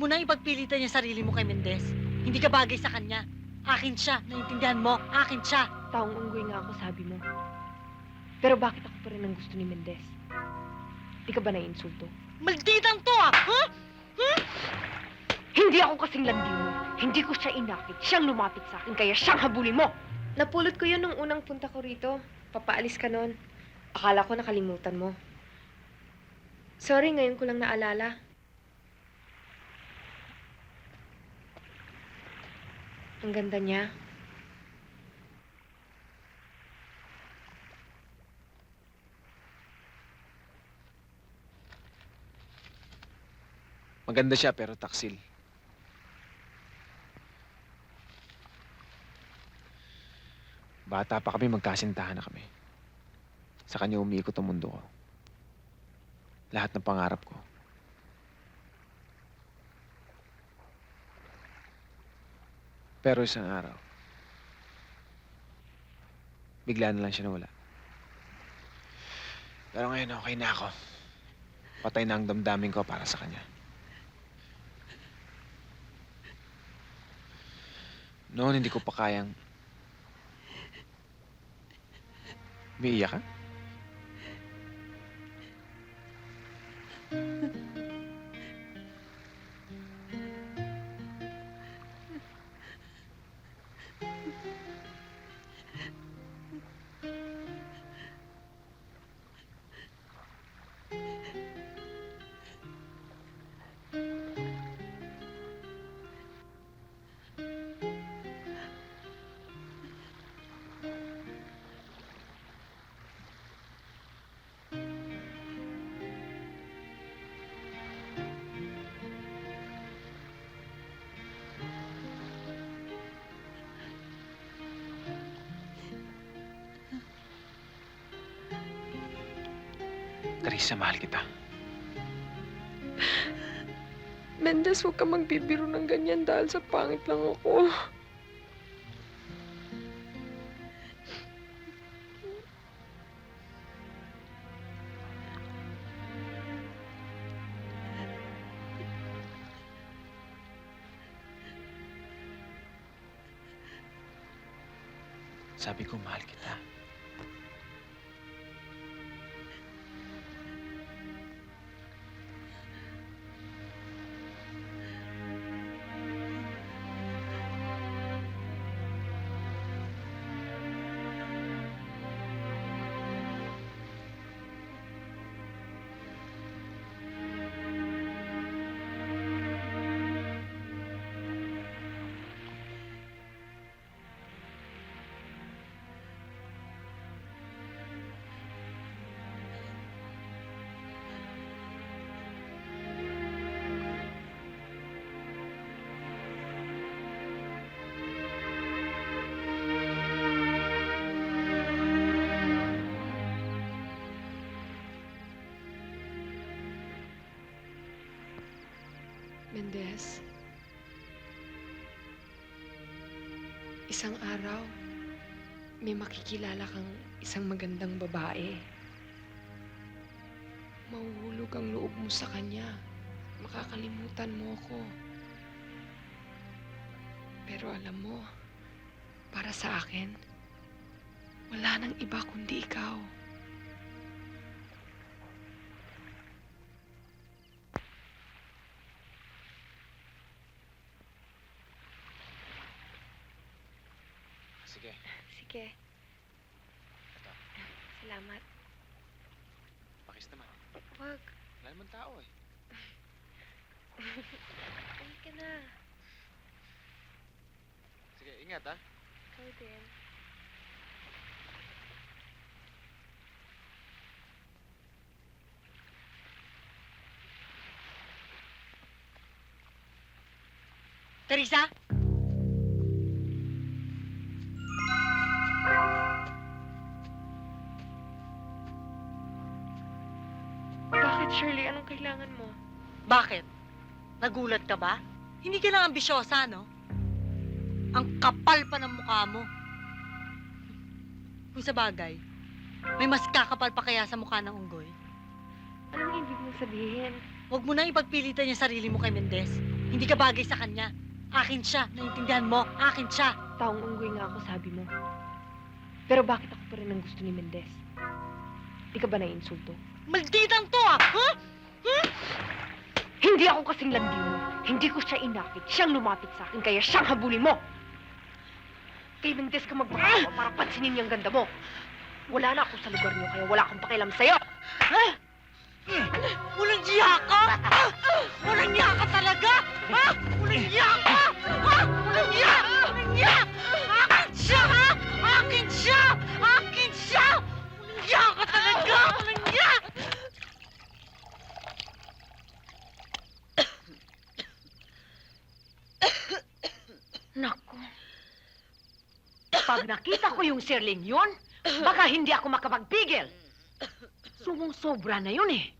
mo na ipagpilitan yung sarili mo kay Mendez. Hindi ka bagay sa kanya. Akin siya. Naintindihan mo? Akin siya. Taong unggoy nga ako, sabi mo. Pero bakit ako pa rin ang gusto ni Mendez? Di ka ba naiinsulto? Malditang to ah! Ha? Hindi ako kasing landi mo. Hindi ko siya inakit. Siyang lumapit sa akin, kaya siyang habulin mo. Napulot ko yun nung unang punta ko rito. Papaalis ka nun. Akala ko nakalimutan mo. Sorry, ngayon ko lang naalala. Ang ganda niya. Maganda siya pero taksil. Bata pa kami, magkasintahan na kami. Sa kanya umiikot ang mundo ko. Lahat ng pangarap ko. Pero isang araw, bigla na lang siya nawala. Pero ngayon okay na ako. Patay na ang damdamin ko para sa kanya. Noon hindi ko pa kayang... Umiiyak ka? Teresa, mahal kita. Mendez, huwag ka magbibiro ng ganyan dahil sa pangit lang ako. Sabi ko, mahal kita. Isang araw, may makikilala kang isang magandang babae. Mahuhulog ang loob mo sa kanya. Makakalimutan mo ko. Pero alam mo, para sa akin, wala nang iba kundi ikaw. Sige. Sige. Ito. Salamat. Pakis naman. Wag. Wala naman tao eh. Uwi ka na. Sige, ingat ha. Ikaw din. Teresa? Shirley? Anong kailangan mo? Bakit? Nagulat ka ba? Hindi ka lang ambisyosa, no? Ang kapal pa ng mukha mo. Kung sa bagay, may mas kakapal pa kaya sa mukha ng unggoy. Anong ibig mong sabihin? Huwag mo na ipagpilitan yung sarili mo kay Mendez. Hindi ka bagay sa kanya. Akin siya. Naiintindihan mo? Akin siya. Taong unggoy nga ako, sabi mo. Pero bakit ako pa rin ang gusto ni Mendez? Di ka ba naiinsulto? Malditang to ah! Huh? Hindi ako kasing landi mo. Hindi ko siya inakit. Siyang lumapit sa akin, kaya siyang habulin mo. Kay Mendez ka magpakawa para pansinin niyang ganda mo. Wala na ako sa lugar niyo, kaya wala akong pakialam sa'yo. Walang niya ka! Walang niya ka talaga! Ha? Walang niya Pag nakita ko yung sirling yun, baka hindi ako makapagpigil. Sumusobra na yun eh.